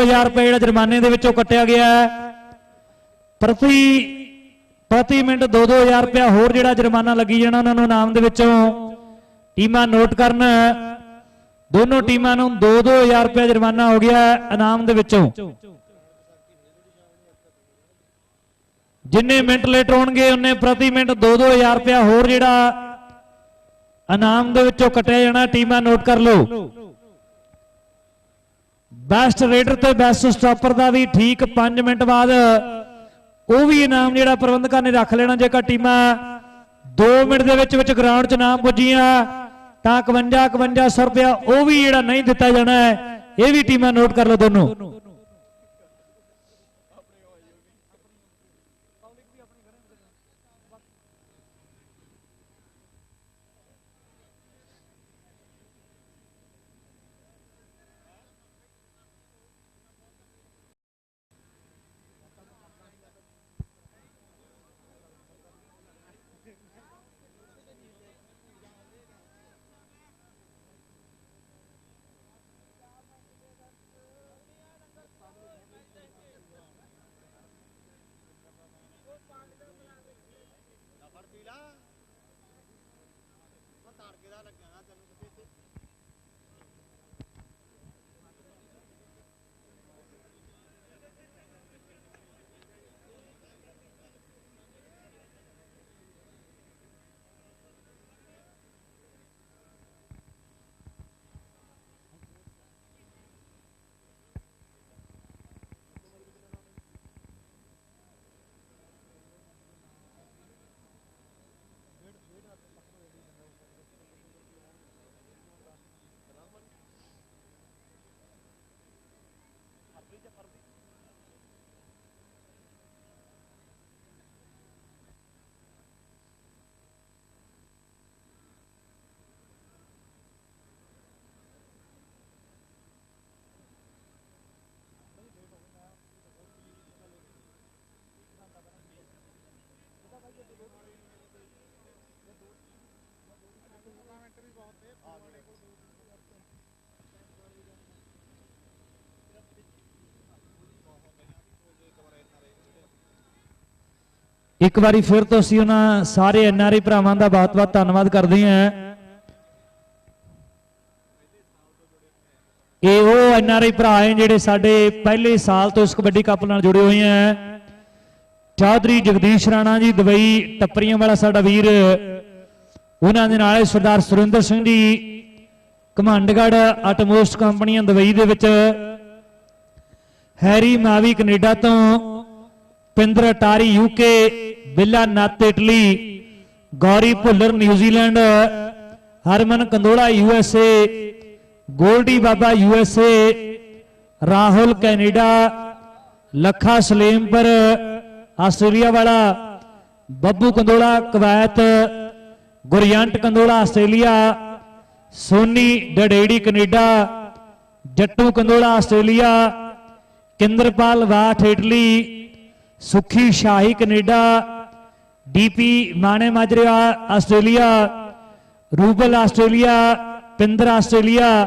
2000 ਰੁਪਏ ਜਿਹੜਾ ਜੁਰਮਾਨੇ ਦੇ ਵਿੱਚੋਂ ਕੱਟਿਆ ਗਿਆ ਹੈ। ਪ੍ਰਤੀ ਪ੍ਰਤੀ ਮਿੰਟ 2-2000 ਰੁਪਏ ਹੋਰ ਜਿਹੜਾ ਜੁਰਮਾਨਾ ਲੱਗੀ ਜਾਣਾ ਉਹਨਾਂ ਨੂੰ ਇਨਾਮ ਦੇ ਵਿੱਚੋਂ। ਟੀਮਾਂ ਨੋਟ ਕਰਨ। ਦੋਨੋਂ ਟੀਮਾਂ ਨੂੰ 2-2000 ਰੁਪਏ ਜੁਰਮਾਨਾ ਹੋ ਗਿਆ ਇਨਾਮ ਦੇ ਵਿੱਚੋਂ। ਜਿੰਨੇ ਮਿੰਟ ਲੇਟ ਹੋਣਗੇ, ਉਹਨੇ ਪ੍ਰਤੀ ਮਿੰਟ 2-2000 ਰੁਪਏ ਹੋਰ ਜਿਹੜਾ ਇਨਾਮ ਦੇ ਵਿੱਚੋਂ ਕੱਟਿਆ ਜਾਣਾ। ਟੀਮਾਂ ਨੋਟ ਕਰ ਲਓ। ਬੈਸਟ ਰੇਡਰ ਤੇ ਬੈਸਟ ਸਟਾਪਰ ਦਾ ਵੀ ਠੀਕ 5 ਮਿੰਟ ਬਾਅਦ। ਉਹ ਵੀ ਇਨਾਮ ਜਿਹੜਾ ਪ੍ਰਬੰਧਕਾਂ ਨੇ ਰੱਖ ਲੈਣਾ ਜੇਕਰ ਟੀਮਾਂ 2 ਮਿੰਟ ਦੇ ਵਿੱਚ ਵਿੱਚ ਗਰਾਊਂਡ 'ਚ ਨਾ ਪੁੱਜੀਆਂ। ਤਾਂ 51 5100 ਰੁਪਇਆ ਉਹ ਵੀ ਜਿਹੜਾ ਨਹੀਂ ਦਿੱਤਾ ਜਾਣਾ ਹੈ, ਇਹ ਵੀ ਟੀਮਾਂ ਨੋਟ ਕਰ ਲਓ ਦੋਨੋਂ। ਲੱਗਾ ਇੱਕ ਵਾਰੀ ਫਿਰ ਤੋਂ ਅਸੀਂ ਉਹਨਾਂ ਸਾਰੇ ਐਨਆਰਆਈ ਭਰਾਵਾਂ ਦਾ ਬਹੁਤ-ਬਹੁਤ ਧੰਨਵਾਦ ਕਰਦੇ ਹਾਂ। ਇਹ ਉਹ ਐਨਆਰਆਈ ਭਰਾ ਹੈ ਜਿਹੜੇ ਸਾਡੇ ਪਹਿਲੇ ਸਾਲ ਤੋਂ ਇਸ ਕਬੱਡੀ ਕੱਪ ਨਾਲ ਜੁੜੇ ਹੋਏ ਹੈ। ਚੌਧਰੀ ਜਗਦੀਸ਼ ਰਾਣਾ ਜੀ, ਦੁਬਈ ਟੱਪਰੀਆਂ ਵਾਲਾ ਸਾਡਾ ਵੀਰ। ਉਹਨਾਂ ਦੇ ਨਾਲ ਸਰਦਾਰ ਸੁਰਿੰਦਰ ਸਿੰਘ ਜੀ ਕਮਾਂਡਗੜ ਆਟੋਮੋਸਟ ਕੰਪਨੀਆਂ ਦੁਬਈ ਦੇ ਵਿੱਚ। ਹੈਰੀ ਮਾਵੀ ਕੈਨੇਡਾ ਤੋਂ। Pinder Attari UK Billa Natt Italy, Gauri Bhullar New Zealand Harman Kandola USA Goldy Baba USA Rahul Canada, Lakha Salempur Australia ਵਾਲਾ, Babbu Kandola Kuwait, Guryant Kandola Australia, Soni Dadheri Canada, Jattu Kandola Australia, Kinderpal Wath Italy Sukhi Shahi Canada, DP Mane Majarya, Australia, Rubal Australia, Pinder Australia,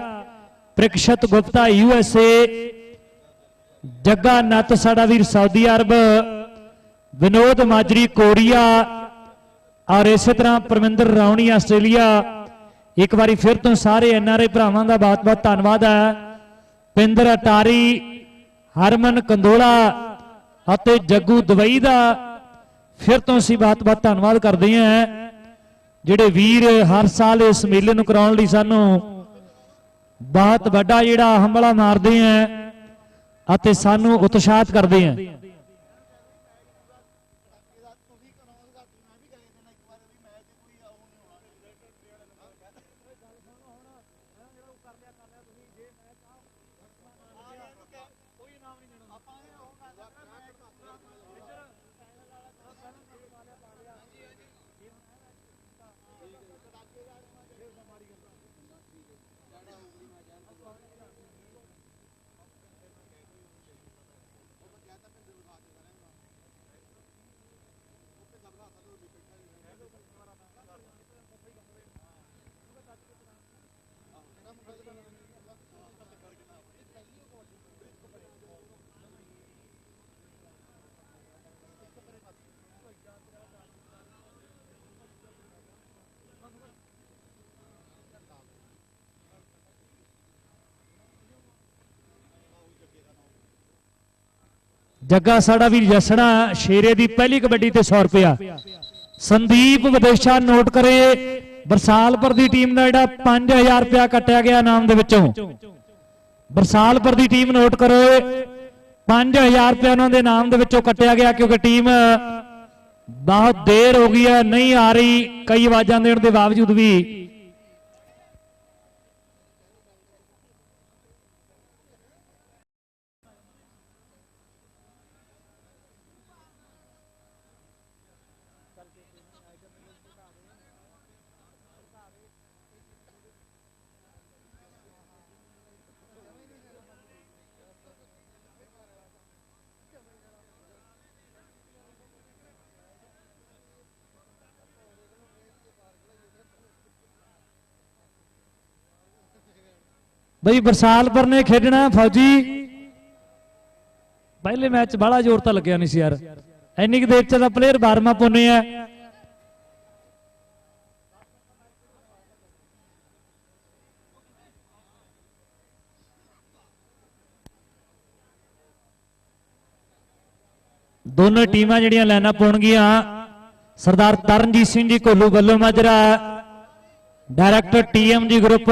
Prikshit Gupta USA Jagga Natt ਸਾਡਾ ਵੀਰ Saudi Arabia, Vinod Majri Korea, ਔਰ ਇਸੇ ਤਰ੍ਹਾਂ Parminder ਰਾਉਣੀ Australia. ਇੱਕ ਵਾਰੀ ਫਿਰ ਤੋਂ ਸਾਰੇ NRI ਭਰਾਵਾਂ ਦਾ ਬਹੁਤ-ਬਹੁਤ ਧੰਨਵਾਦ ਹੈ। ਪਿੰਦਰ ਅਟਾਰੀ, ਹਰਮਨ ਕੰਦੋਲਾ ਅਤੇ ਜੱਗੂ ਦੁਬਈ ਦਾ ਫਿਰ ਤੋਂ ਅਸੀਂ ਬਹੁਤ-ਬਹੁਤ ਧੰਨਵਾਦ ਕਰਦੇ ਹਾਂ, ਜਿਹੜੇ ਵੀਰ ਹਰ ਸਾਲ ਇਸ ਮੇਲੇ ਨੂੰ ਕਰਾਉਣ ਲਈ ਸਾਨੂੰ ਬਹੁਤ ਵੱਡਾ ਜਿਹੜਾ ਹਮਲਾ ਮਾਰਦੇ ਆ ਅਤੇ ਸਾਨੂੰ ਉਤਸ਼ਾਹਿਤ ਕਰਦੇ ਆ। ಮಾಡಿಕೊಂಡು ਜੱਗਾ ਸਾਡਾ ਵੀ ਜਸਣਾ, ਸ਼ੇਰੇ ਦੀ ਪਹਿਲੀ ਕਬੱਡੀ ਤੇ 100 ਰੁਪਿਆ ਸੰਦੀਪ ਵਿਦੇਸ਼ਾ ਨੋਟ ਕਰੇ, ਬਰਸਾਲਪੁਰ ਦੀ ਟੀਮ ਦਾ ਜਿਹੜਾ 5000 ਰੁਪਿਆ ਕੱਟਿਆ ਗਿਆ ਨਾਮ ਦੇ ਵਿੱਚੋਂ। ਬਰਸਾਲਪੁਰ ਦੀ ਟੀਮ ਨੋਟ ਕਰੋ 5000 ਰੁਪਏ ਉਹਨਾਂ ਦੇ ਨਾਮ ਦੇ ਵਿੱਚੋਂ ਕੱਟਿਆ ਗਿਆ ਕਿਉਂਕਿ ਟੀਮ ਬਹੁਤ ਦੇਰ ਹੋ ਗਈ ਹੈ, ਨਹੀਂ ਆ ਰਹੀ, ਕਈ ਆਵਾਜ਼ਾਂ ਦੇਣ ਦੇ ਬਾਵਜੂਦ ਵੀ ਬਈ ਬਰਸਾਲਪੁਰ ਨੇ ਖੇਡਣਾ ਫੌਜੀ। ਪਹਿਲੇ ਮੈਚ ਬੜਾ ਜ਼ੋਰ ਤਾਂ ਲੱਗਿਆ ਨਹੀਂ ਸੀ ਯਾਰ। ਐਨੀ ਕਿ ਦੇਰ ਚ ਤਾਂ ਪਲੇਅਰ ਬਾਰਮਾ ਪੁੰਨੇ ਆ। ਦੋਨੋਂ ਟੀਮਾਂ ਜਿਹੜੀਆਂ ਲਾਈਨਾਂ ਪਾਉਣਗੀਆਂ, ਸਰਦਾਰ ਤਰਨਜੀਤ ਸਿੰਘ ਜੀ ਕੋਲੂ ਵੱਲੋਂ ਮਾਜਰਾ, ਡਾਇਰੈਕਟਰ ਟੀਐਮਜੀ ਗਰੁੱਪ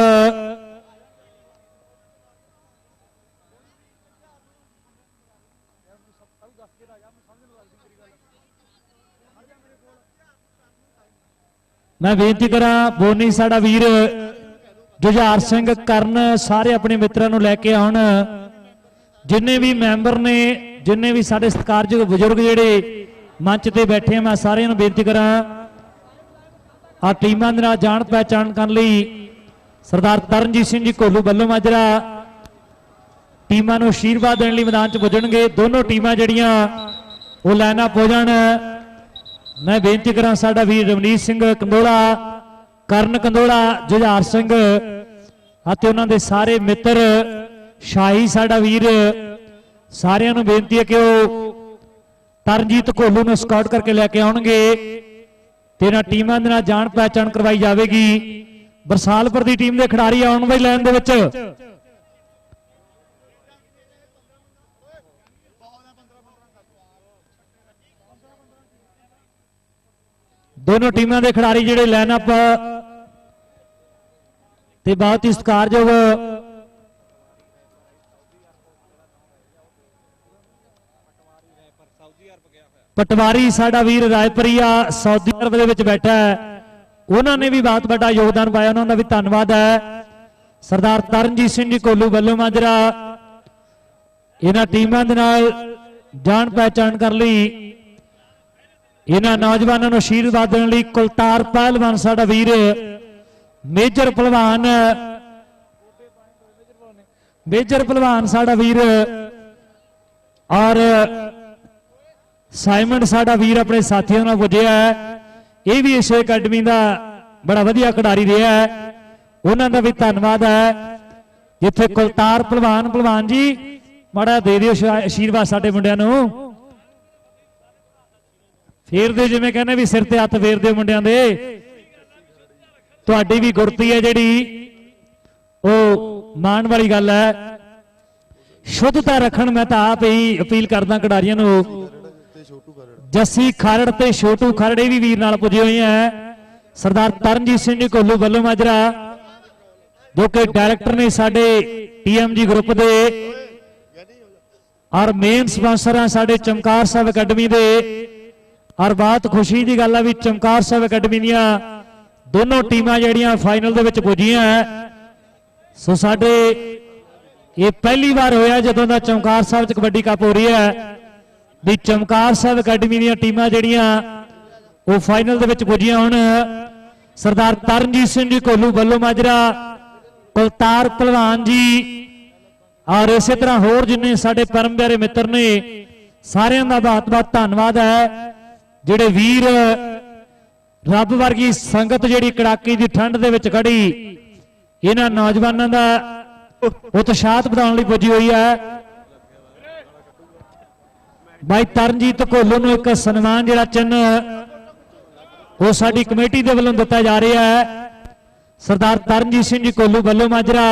ਮੈਂ ਬੇਨਤੀ ਕਰਾਂ, ਬੋਨੀ ਸਾਡਾ ਵੀਰ ਜੁਝਾਰ ਸਿੰਘ ਕਰਨ ਸਾਰੇ ਆਪਣੇ ਮਿੱਤਰਾਂ ਨੂੰ ਲੈ ਕੇ ਆਉਣ। ਜਿੰਨੇ ਵੀ ਮੈਂਬਰ ਨੇ, ਜਿੰਨੇ ਵੀ ਸਾਡੇ ਸਤਿਕਾਰਯੋਗ ਬਜ਼ੁਰਗ ਜਿਹੜੇ ਮੰਚ ਤੇ ਬੈਠੇ ਆ, ਮੈਂ ਸਾਰਿਆਂ ਨੂੰ ਬੇਨਤੀ ਕਰਾਂ, ਆ ਟੀਮਾਂ ਦੇ ਨਾਲ ਜਾਣ ਪਹਿਚਾਣ ਕਰਨ ਲਈ ਸਰਦਾਰ ਤਰਨਜੀਤ ਸਿੰਘ ਜੀ ਕੋਲੂ ਵੱਲੋਂ ਮਾਜਰਾ ਟੀਮਾਂ ਨੂੰ ਆਸ਼ੀਰਵਾਦ ਦੇਣ ਲਈ ਮੈਦਾਨ 'ਚ ਪੁੱਜਣਗੇ। ਦੋਨੋਂ ਟੀਮਾਂ ਜਿਹੜੀਆਂ, ਉਹ ਲਾਈਨਾਂ ਪੁੱਜਣ ਮੈਂ ਬੇਨਤੀ ਕਰਾਂ ਸਾਡਾ ਵੀਰ ਰਵਨੀਤ ਸਿੰਘ ਕੰਦੋਲਾ, ਕਰਨ ਕੰਦੋਲਾ, ਜੁਝਾਰ ਸਿੰਘ ਅਤੇ ਉਹਨਾਂ ਦੇ ਸਾਰੇ ਮਿੱਤਰ, ਸ਼ਾਹੀ ਸਾਡਾ ਵੀਰ, ਸਾਰਿਆਂ ਨੂੰ ਬੇਨਤੀ ਹੈ ਕਿ ਉਹ ਤਰਨਜੀਤ ਕੋਲੂ ਨੂੰ ਸਕਾਊਟ ਕਰਕੇ ਲੈ ਕੇ ਆਉਣਗੇ ਤੇ ਇਹਨਾਂ ਟੀਮਾਂ ਦੇ ਨਾਲ ਜਾਣ ਪਹਿਚਾਣ ਕਰਵਾਈ ਜਾਵੇਗੀ। ਬਰਸਾਲਪੁਰ ਦੀ ਟੀਮ ਦੇ ਖਿਡਾਰੀ ਆਉਣ ਵਾਲੀ ਲਾਈਨ ਦੇ ਵਿੱਚ। ਦੋਨੋਂ ਟੀਮਾਂ ਦੇ ਖਿਡਾਰੀ ਜਿਹੜੇ ਲਾਈਨ ਅਪ ਤੇ ਬਹੁਤ ਹੀ ਸਤਿਕਾਰਯੋਗ ਪਟਵਾਰੀ ਸਾਡਾ ਵੀਰ ਰਾਜਪਰੀਆ ਸਾਊਦੀ ਅਰਬ ਦੇ ਵਿੱਚ ਬੈਠਾ ਹੈ। ਉਹਨਾਂ ਨੇ ਵੀ ਬਹੁਤ ਵੱਡਾ ਯੋਗਦਾਨ ਪਾਇਆ, ਉਹਨਾਂ ਦਾ ਵੀ ਧੰਨਵਾਦ ਹੈ। ਸਰਦਾਰ ਤਰਨਜੀਤ ਸਿੰਘ ਜੀ ਕੋਲੂ ਵੱਲੋਂ ਮਾਜਰਾ, ਇਹਨਾਂ ਟੀਮਾਂ ਦੇ ਨਾਲ ਜਾਣ ਪਹਿਚਾਣ ਕਰ ਲਈ ਇਹਨਾਂ ਨੌਜਵਾਨਾਂ ਨੂੰ ਆਸ਼ੀਰਵਾਦ ਦੇਣ ਲਈ ਕੁਲਤਾਰ ਪਹਿਲਵਾਨ ਸਾਡਾ ਵੀਰ, ਮੇਜਰ ਪਹਿਲਵਾਨ ਮੇਜਰ ਪਹਿਲਵਾਨ ਸਾਡਾ ਵੀਰ, ਔਰ ਸਾਈਮਨ ਸਾਡਾ ਵੀਰ ਆਪਣੇ ਸਾਥੀਆਂ ਨਾਲ ਪੁੱਜਿਆ ਹੈ। ਇਹ ਵੀ ਇਸੇ ਅਕੈਡਮੀ ਦਾ ਬੜਾ ਵਧੀਆ ਖਿਡਾਰੀ ਰਿਹਾ ਹੈ। ਉਹਨਾਂ ਦਾ ਵੀ ਧੰਨਵਾਦ ਹੈ। ਜਿੱਥੇ ਕੁਲਤਾਰ ਪਹਿਲਵਾਨ ਪਹਿਲਵਾਨ ਜੀ, ਮਾੜਾ ਦੇ ਦਿਓ ਆਸ਼ੀਰਵਾਦ ਸਾਡੇ ਮੁੰਡਿਆਂ ਨੂੰ। ਫੇਰਦੇ ਜਿਵੇਂ ਕਹਿੰਦੇ ਵੀ ਸਿਰ ਤੇ ਹੱਥ ਫੇਰਦੇ ਮੁੰਡਿਆਂ ਦੇ। ਤੁਹਾਡੀ ਵੀ ਗੁਰਤੀ ਹੈ ਜਿਹੜੀ, ਉਹ ਮਾਣ ਵਾਲੀ ਗੱਲ ਹੈ। ਸ਼ੁੱਧਤਾ ਰੱਖਣ ਮੈਂ ਤਾਂ ਆਪ ਹੀ ਅਪੀਲ ਕਰਦਾ ਖਿਡਾਰੀਆਂ ਨੂੰ। ਜੱਸੀ ਖਰੜ ਤੇ ਛੋਟੂ ਖਰੜੇ ਵੀ ਵੀਰ ਨਾਲ ਪੁੱਜੇ ਹੋਏ ਆ। ਸਰਦਾਰ ਤਰਨਜੀਤ ਸਿੰਘ ਜੀ ਕੋਲੂ ਵੱਲੋਂ ਮਾਜਰਾ ਜੋ ਕਿ ਡਾਇਰੈਕਟਰ ਨੇ ਸਾਡੇ ਟੀਐਮਜੀ ਗਰੁੱਪ ਦੇ, ਔਰ ਮੇਨ ਸਪਾਂਸਰ ਆ ਸਾਡੇ ਚਮਕਾਰ ਸਾਹਿਬ ਅਕੈਡਮੀ ਦੇ। ਔਰ ਬਹੁਤ ਖੁਸ਼ੀ ਦੀ ਗੱਲ ਆ ਵੀ ਚਮਕਾਰ ਸਾਹਿਬ ਅਕੈਡਮੀ ਦੀਆਂ ਦੋਨੋਂ ਟੀਮਾਂ ਜਿਹੜੀਆਂ ਫਾਈਨਲ ਦੇ ਵਿੱਚ ਪੁੱਜੀਆਂ ਹੈ। ਸੋ ਸਾਡੇ ਇਹ ਪਹਿਲੀ ਵਾਰ ਹੋਇਆ ਜਦੋਂ ਦਾ ਚਮਕਾਰ ਸਾਹਿਬ ਚ ਕਬੱਡੀ ਕੱਪ ਹੋ ਰਹੀ ਹੈ ਵੀ ਚਮਕਾਰ ਸਾਹਿਬ ਅਕੈਡਮੀ ਦੀਆਂ ਟੀਮਾਂ ਜਿਹੜੀਆਂ ਉਹ ਫਾਈਨਲ ਦੇ ਵਿੱਚ ਪੁੱਜੀਆਂ ਹੁਣ। ਸਰਦਾਰ ਤਰਨਜੀਤ ਸਿੰਘ ਜੀ ਕੋਲੂ ਬੱਲੋ ਮਾਜਰਾ, ਕੁਲਤਾਰ ਪਹਿਲਵਾਨ ਜੀ ਔਰ ਇਸੇ ਤਰ੍ਹਾਂ ਹੋਰ ਜਿੰਨੇ ਸਾਡੇ ਪਰਮ ਪਿਆਰੇ ਮਿੱਤਰ ਨੇ, ਸਾਰਿਆਂ ਦਾ ਬਹੁਤ ਬਹੁਤ ਧੰਨਵਾਦ ਹੈ ਜਿਹੜੇ ਵੀਰ ਰੱਬ ਵਰਗੀ ਸੰਗਤ ਜਿਹੜੀ ਕੜਾਕੀ ਦੀ ਠੰਡ ਦੇ ਵਿੱਚ ਖੜੀ, ਇਹਨਾਂ ਨੌਜਵਾਨਾਂ ਦਾ ਉਤਸ਼ਾਹਤ ਵਧਾਉਣ ਲਈ ਪੁੱਜੀ ਹੋਈ ਹੈ। ਬਾਈ ਤਰਨਜੀਤ ਕੋਲੋਂ ਨੂੰ ਇੱਕ ਸਨਮਾਨ ਜਿਹੜਾ ਚਿੰਨ ਉਹ ਸਾਡੀ ਕਮੇਟੀ ਦੇ ਵੱਲੋਂ ਦਿੱਤਾ ਜਾ ਰਿਹਾ ਹੈ। ਸਰਦਾਰ ਤਰਨਜੀਤ ਸਿੰਘ ਜੀ ਕੋਲੂ ਵੱਲੋਂ ਮਾਜਰਾ